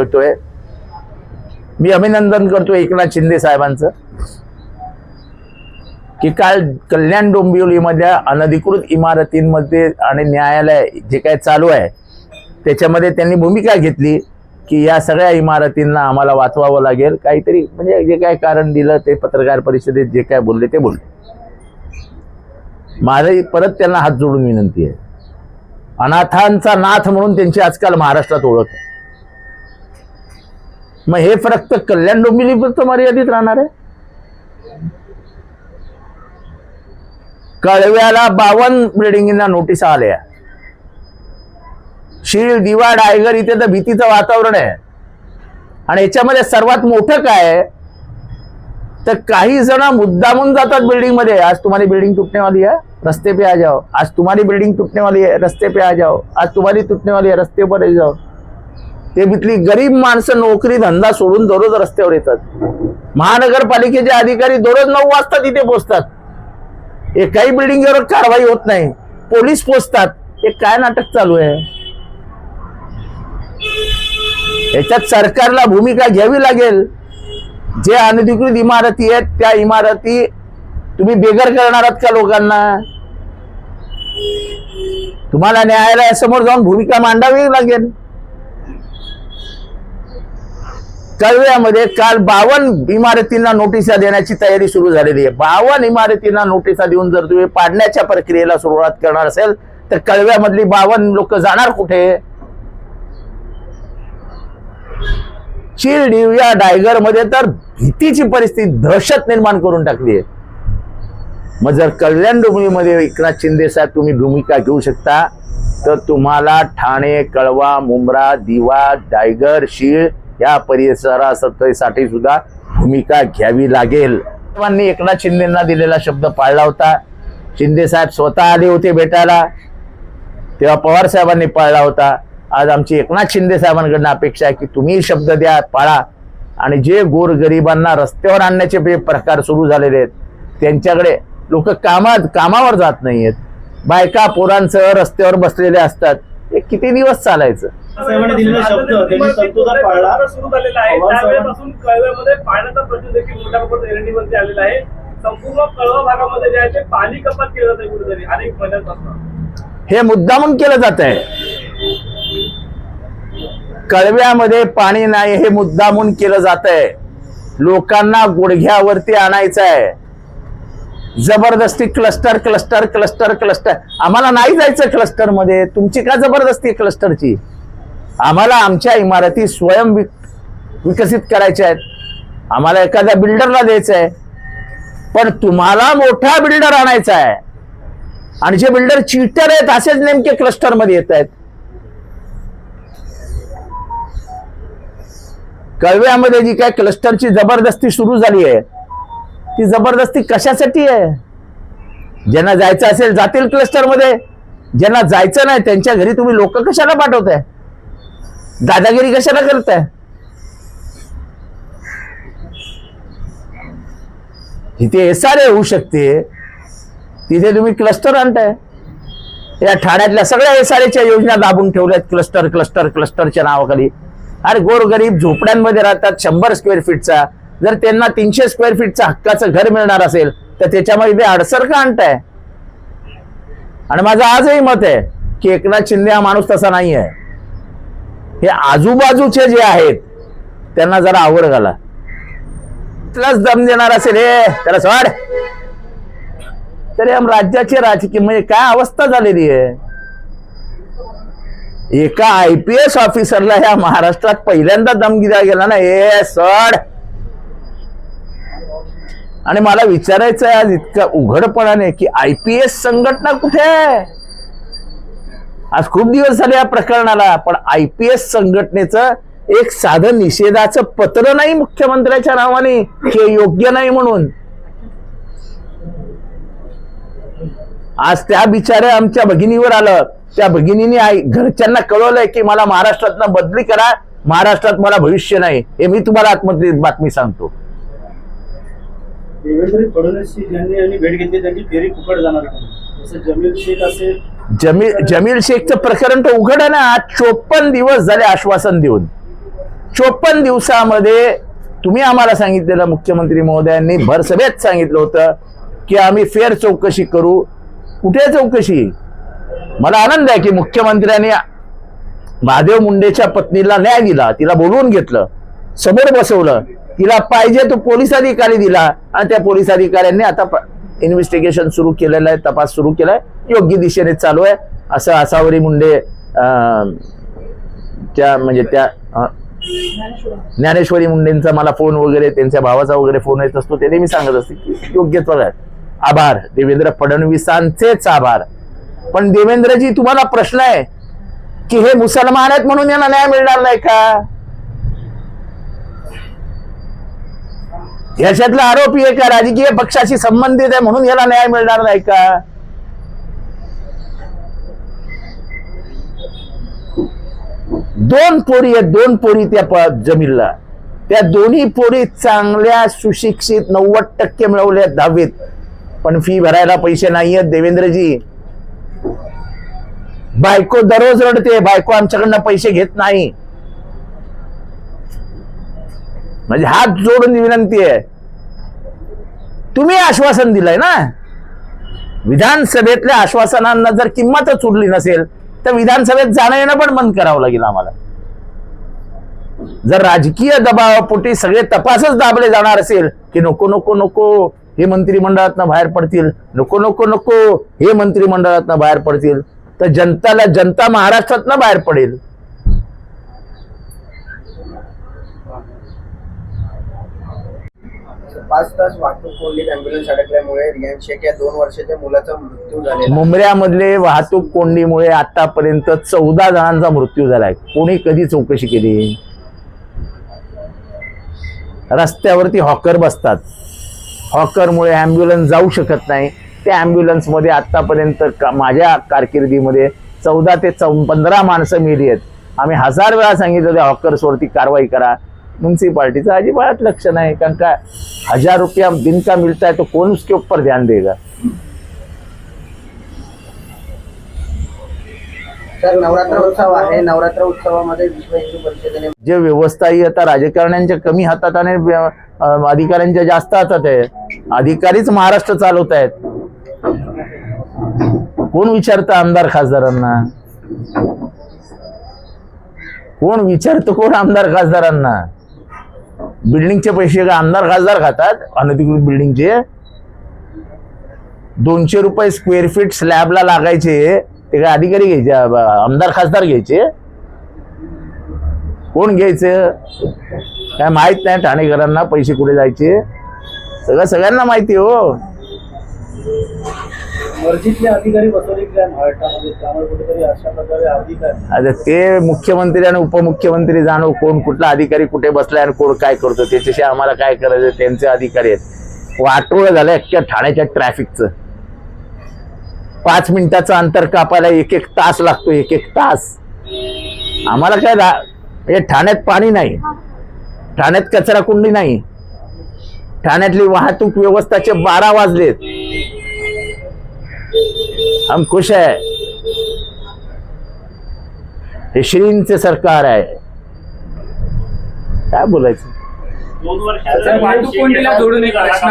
करतोय. मी अभिनंदन करतो एकनाथ शिंदे साहेबांचं की काल कल्याण डोंबिवलीमधल्या अनधिकृत इमारतींमध्ये आणि न्यायालय जे काय चालू आहे त्याच्यामध्ये त्यांनी भूमिका घेतली की या सगळ्या इमारतींना आम्हाला वाचवावं लागेल. काहीतरी म्हणजे जे काय कारण दिलं ते पत्रकार परिषदेत जे काय बोलले ते बोलले. माझी परत त्यांना हात जोडून विनंती आहे. अनाथांचा नाथ म्हणून त्यांची आजकाल महाराष्ट्रात ओळख आहे. मग हे फक्त कल्याण डोंबिवलीपुरतं मर्यादित राहणार आहे. कळव्याला बावन बिल्डिंगींना नोटीस आल्या. शीळ दिवा डायगर इथे तर भीतीचं वातावरण आहे. आणि याच्यामध्ये सर्वात मोठं काय आहे? तर काही जण मुद्दामून जातात बिल्डिंगमध्ये. आज तुम्हारी बिल्डिंग तुटण्यावाली वाली रस्ते पे आ जाओ. आज तुम्हारी बिल्डिंग टूटने वाली है रस्ते पे आ जाओ. आज तुम्हारी टूटने वाली है रस्ते पर आ जाओ. ते तिथली गरीब माणसं नोकरी धंदा सोडून दररोज रस्त्यावर येतात. महानगरपालिकेचे अधिकारी दररोज नऊ वाजता तिथे पोहोचतात. एकाही बिल्डिंगवर कारवाई होत नाही. पोलीस पोचतात. हे काय नाटक चालू आहे? याच्यात सरकारला भूमिका घ्यावी लागेल. जे अनधिकृत इमारती आहेत त्या इमारती तुम्ही बेघर करणार आहात का लोकांना? तुम्हाला न्यायालयासमोर जाऊन भूमिका मांडावी लागेल. कळव्यामध्ये काल बावन इमारतींना नोटिसा देण्याची तयारी सुरू झालेली आहे. बावन इमारतींना नोटिसा देऊन जर तुम्ही पाडण्याच्या प्रक्रियेला सुरुवात करणार असेल तर कळव्यामधली बावन लोक जाणार कुठे? चिरडीव या डायगरमध्ये तर भीतीची परिस्थिती दहशत निर्माण करून टाकली आहे. मग जर कल्याण डोंबिवलीमध्ये एकनाथ शिंदे साहेब तुम्ही भूमिका घेऊ शकता तर तुम्हाला ठाणे कळवा मुंब्रा दिवा डायगर शीळ या परिसरासाठी सुद्धा भूमिका घ्यावी लागेल. सर्वांनी एकनाथ शिंदेना दिलेला शब्द पाळला होता. शिंदे साहेब स्वतः आले होते भेटायला. तेव्हा पवार साहेबांनी पाळला होता. आज आमची एकनाथ शिंदे साहेबांकडनं अपेक्षा आहे की तुम्ही शब्द द्या पाळा. आणि जे गोरगरिबांना रस्त्यावर आणण्याचे जे प्रकार सुरू झालेले आहेत त्यांच्याकडे लोक कामात कामावर जात नाहीयेत. बायका पोरांसह रस्त्यावर बसलेले असतात. हे किती दिवस चालायचं? साहेबांनी दिलेला शब्द त्यांनी तंतोतः पाळला. सुरू झालेला आहे. पवार साहेबांनी- त्यावेळेपासून कळव्यामध्ये पाण्याचा प्रश्न देखील मोठ्या प्रमाणात एरंडीवरती आलेला आहे. संपूर्ण कळवा भागामध्ये जे आहे ते पाणी कपात केलं जाते कुठेतरी अनेक महिन्यांपासून. हे मुद्दामून केलं जात आहे कळव्यामध्ये पाणी नाही हे मुद्दामून केलं जात आहे लोकांना गुडघ्यावरती आणायचं आहे जबरदस्ती क्लस्टर क्लस्टर क्लस्टर क्लस्टर आम्हाला नाही जायचं क्लस्टरमध्ये तुमची का जबरदस्ती क्लस्टरची आम्हाला आमच्या इमारती स्वयं विक- विकसित करायच्या आहेत. आम्हाला एखाद्या बिल्डरला द्यायचं आहे. पण तुम्हाला मोठा बिल्डर आणायचा आहे. आणि जे बिल्डर चिटर आहेत असेच नेमके क्लस्टरमध्ये येत आहेत. कळव्यामध्ये जी काय क्लस्टरची जबरदस्ती सुरू झाली आहे ती जबरदस्ती कशासाठी आहे? ज्यांना जायचं असेल जातील क्लस्टरमध्ये. ज्यांना जायचं नाही त्यांच्या घरी तुम्ही लोक कशाला पाठवताय? दादागिरी कशाला करताय? तिथे एस आर ए होऊ शकते. तिथे तुम्ही क्लस्टर आणताय. या ठाण्यातल्या सगळ्या एस आर एच्या योजना दाबून ठेवल्यात क्लस्टर क्लस्टर क्लस्टरच्या नावाखाली. अरे गोरगरीब झोपड्यांमध्ये राहतात शंभर स्क्वेअर फीटचा जर त्यांना तीनशे स्क्वेअर फीटचं हक्काचं घर मिळणार असेल तर त्याच्यामध्ये अडसर का आणताय? आणि माझं आजही मत आहे की एकनाथ शिंदे हा माणूस तसा नाही आहे. हे आजूबाजूचे जे आहेत त्यांना जरा आवड घाला. त्यालाच दम देणार असेल हे त्याला सोड. तरी राज्याची राजकीय म्हणजे काय अवस्था झालेली आहे? एका आय पी एस ऑफिसरला ह्या महाराष्ट्रात पहिल्यांदा दम दिला गेला ना हे सड. आणि मला विचारायचं आहे आज इतक्या उघडपणाने की आय पी एस संघटना कुठे आहे? आज खूप दिवस झाले या प्रकरणाला पण आय पी एस संघटनेचं एक साधं निषेधाचं पत्र नाही मुख्यमंत्र्याच्या नावाने हे योग्य नाही म्हणून. आज त्या बिचाऱ्या आमच्या भगिनीवर आलं. त्या भगिनीने आई घरच्यांना कळवलंय की मला महाराष्ट्रातनं बदली करा महाराष्ट्रात मला भविष्य नाही. हे मी तुम्हाला आत्महत्ये बातमी सांगतो. देवेंद्र फडणवीस यांनी यांनी भेट घेतली त्याची फेरी फुकट जाणार जसं जमील शेख असेल जमील जमील शेखचं प्रकरण तर उघड आहे ना. आज चोपन्न दिवस झाले आश्वासन देऊन. चोपन्न दिवसामध्ये तुम्ही आम्हाला सांगितलेलं मुख्यमंत्री महोदयांनी भरसभेत सांगितलं होतं की आम्ही फेर चौकशी करू. कुठे चौकशी? मला आनंद आहे की मुख्यमंत्र्यांनी महादेव मुंडेच्या पत्नीला न्याय दिला. तिला बोलवून घेतलं. समोर बसवलं. तिला पाहिजे तो पोलीस अधिकारी दिला. आणि त्या पोलीस अधिकाऱ्यांनी आता इन्व्हेस्टिगेशन सुरू केलेलं आहे तपास सुरू केलाय. योग्य दिशेने चालू आहे. असं आसावरी मुंडे त्या म्हणजे त्या ज्ञानेश्वरी मुंडेंचा मला फोन वगैरे त्यांच्या भावाचा वगैरे फोन येत असतो ते मी सांगत असते की योग्य आहे. आभार. देवेंद्र फडणवीसांचेच आभार. पण देवेंद्रजी तुम्हाला प्रश्न आहे की हे मुसलमान आहेत म्हणून यांना न्याय मिळणार नाही का? याच्यातला आरोपी एका का? राजकीय पक्षाशी संबंधित आहे म्हणून याला न्याय मिळणार नाही का? दोन पोरी आहेत दोन पोरी त्या जमीनला. त्या दोन्ही पोरी चांगल्या सुशिक्षित नव्वद टक्के मिळवल्या दहावीत. पण फी भरायला पैसे नाहीयेत देवेंद्रजी. बायको दररोज रडते बायको आमच्याकडनं पैसे घेत नाही. म्हणजे हात जोडून विनंती आहे. तुम्ही आश्वासन दिलंय ना? विधानसभेतल्या आश्वासनांना जर किंमतच उरली नसेल तर विधानसभेत जाणं येणं पण बंद करावं लागेल आम्हाला. जर राजकीय दबावापोटी सगळे तपासच दाबले जाणार असेल की नको नको नको हे मंत्रिमंडळातनं बाहेर पडतील नको नको नको हे मंत्रिमंडळातनं बाहेर पडतील तर जनताला जनता महाराष्ट्रातनं बाहेर पडेल. पाच तास वाहतूक कोंडीत अँब्युलन्स अडकल्यामुळे रियान शेख या दोन वर्षाच्या मुलाचा मृत्यू झालेला मुंबऱ्यामधले वाहतूक कोंडीमुळे आतापर्यंत चौदा जणांचा मृत्यू झालाय कोणी कधी चौकशी केली? रस्त्यावरती हॉकर बसतात. हॉकरमुळे अँब्युलन्स जाऊ शकत नाही. त्या अँब्युलन्समध्ये आतापर्यंत का- माझ्या कारकिर्दीमध्ये चौदा ते चौ पंधरा माणसं मेली आहेत. आम्ही हजार वेळा सांगितलं त्या हॉकर्सवरती कारवाई करा. म्युन्सिपाल्टीचं अजिबात लक्ष नाही कारण का हजार रुपया दिन का मिलता है तो कौन उसके ऊपर ध्यान देगा? तर नवरात्र उत्सव आहे. नवरात्र उत्सवामध्ये विश्व हिंदू परिषदेने जे व्यवस्था ही आता राजकारण्यांच्या कमी हातात आणि अधिकाऱ्यांच्या जास्त हातात आहे. अधिकारीच महाराष्ट्र चालवत आहेत. कोण विचारतं आमदार खासदारांना? कोण विचारतं कोण आमदार खासदारांना? बिल्डिंगचे पैसे का आमदार खासदार खातात अनधिकृत बिल्डिंगचे दोनशे रुपये स्क्वेअर फीट स्लॅबला लागायचे ते काय अधिकारी घ्यायचे आमदार खासदार घ्यायचे? कोण घ्यायचं? काय माहीत नाही ठाणेकरांना पैसे कुठे जायचे? सगळं सगळ्यांना माहिती हो. मर्जीतले अधिकारी बसवले महाराष्ट्रामध्ये. त्यामुळे कुठेतरी अशा प्रकारे अधिकारी आता ते मुख्यमंत्री आणि उपमुख्यमंत्री जाणव कोण कुठला अधिकारी कुठे बसलाय आणि कोण काय करतो त्याच्याशी आम्हाला काय करायचं त्यांचे अधिकारी आहेत. वाटोळ झालं अख्ख्या ठाण्याच्या ट्रॅफिकचं. पाच मिनिटाचं अंतर कापायला एक एक तास लागतो एक एक तास. आम्हाला काय म्हणजे हे ठाण्यात पाणी नाही. ठाण्यात कचरा कुंडी नाही. ठाण्यातली वाहतूक व्यवस्थाचे बारा वाजलेत. हम खुश आहे हे श्रींचे सरकार आहे काय बोलायचं दोन जोडून एक